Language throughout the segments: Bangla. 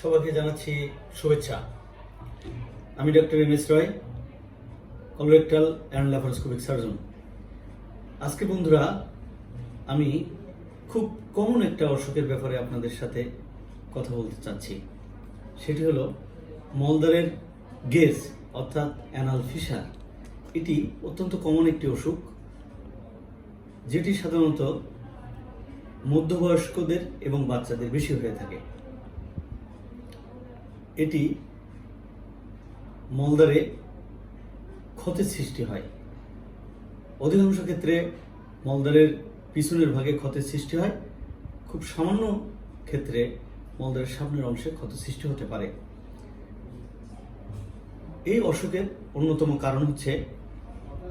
সবাইকে জানাচ্ছি শুভেচ্ছা। আমি doctor M S Roy colorectal and laparoscopic surgeon আজকে বন্ধুরা, আমি খুব কমন একটা অসুখের ব্যাপারে আপনাদের সাথে কথা বলতে চাচ্ছি। সেটি হলো মলদারের গেজ, অর্থাৎ অ্যানাল ফিসার এটি অত্যন্ত কমন একটি অসুখ, যেটি সাধারণত মধ্যবয়স্কদের এবং বাচ্চাদের বেশি হয়ে থাকে। এটি মলদারে ক্ষতের সৃষ্টি হয়। অধিকাংশ ক্ষেত্রে মলদারের পিছনের ভাগে ক্ষতের সৃষ্টি হয়। খুব সামান্য ক্ষেত্রে মলদারের সামনের অংশে ক্ষত সৃষ্টি হতে পারে। এই অসুখের অন্যতম কারণ হচ্ছে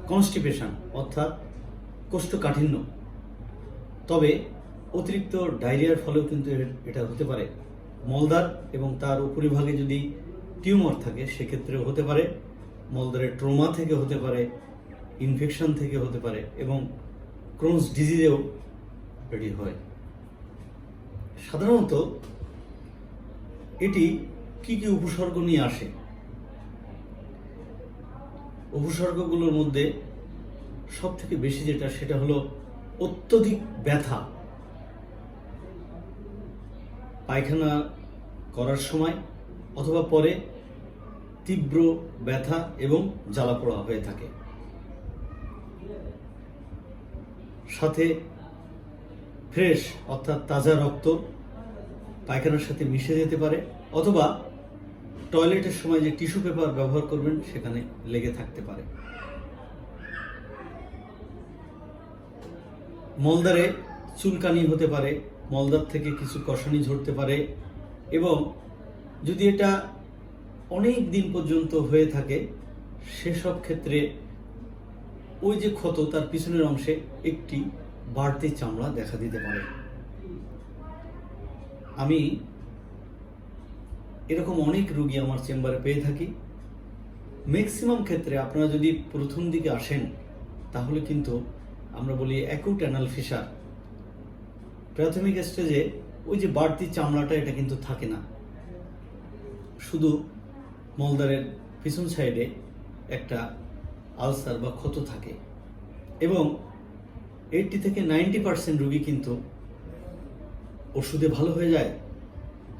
কনস্টিপেশন অর্থাৎ কোষ্ঠকাঠিন্য। তবে অতিরিক্ত ডায়রিয়ার ফলেও কিন্তু এটা হতে পারে। মলদার এবং তার উপরিভাগে যদি টিউমার থাকে, সেক্ষেত্রেও হতে পারে। মলদারের ট্রোমা থেকে হতে পারে, ইনফেকশন থেকে হতে পারে এবং ক্রোনস ডিজিজেও এটি হয়। সাধারণত এটি কি কি উপসর্গ নিয়ে আসে? উপসর্গগুলোর মধ্যে সব থেকে বেশি যেটা, সেটা হলো অত্যধিক ব্যথা। পায়খানা করার সময় অথবা পরে তীব্র ব্যথা এবং জ্বালাপোড়া হয়ে থাকে। সাথে ফ্রেশ অর্থাৎ তাজা রক্ত পায়খানার সাথে মিশে যেতে পারে অথবা টয়লেটের সময় যে টিস্যু পেপার ব্যবহার করবেন সেখানে লেগে থাকতে পারে। মলদারে চুলকানি হতে পারে মলদার থেকে কিছু কষানি ঝরতে পারে এবং যদি এটা অনেক দিন পর্যন্ত হয়ে থাকে, সেসব ক্ষেত্রে ওই যে ক্ষত তার পিছনের অংশে একটি বাড়তি চামড়া দেখা দিতে পারে। আমি এরকম অনেক রুগী আমার চেম্বারে পেয়ে থাকি। ম্যাক্সিমাম ক্ষেত্রে আপনারা যদি প্রথম দিকে আসেন, তাহলে কিন্তু আমরা বলি অ্যাকুট অ্যানাল ফিসার প্রাথমিক স্টেজে ওই যে বাড়তি চামড়াটা এটা কিন্তু থাকে না। শুধু মলদারের পিছন সাইডে একটা আলসার বা ক্ষত থাকে এবং এইটটি থেকে নাইনটি পার্সেন্ট রুগী কিন্তু ওষুধে ভালো হয়ে যায়।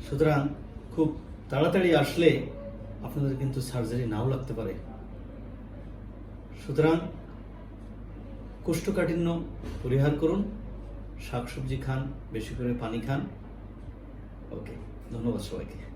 সুতরাং খুব তাড়াতাড়ি আসলে আপনাদের কিন্তু সার্জারি নাও লাগতে পারে। সুতরাং কোষ্ঠকাঠিন্য পরিহার করুন। শাকসবজি খান বেশি করে পানি খান। ওকে ধন্যবাদ সবাইকে।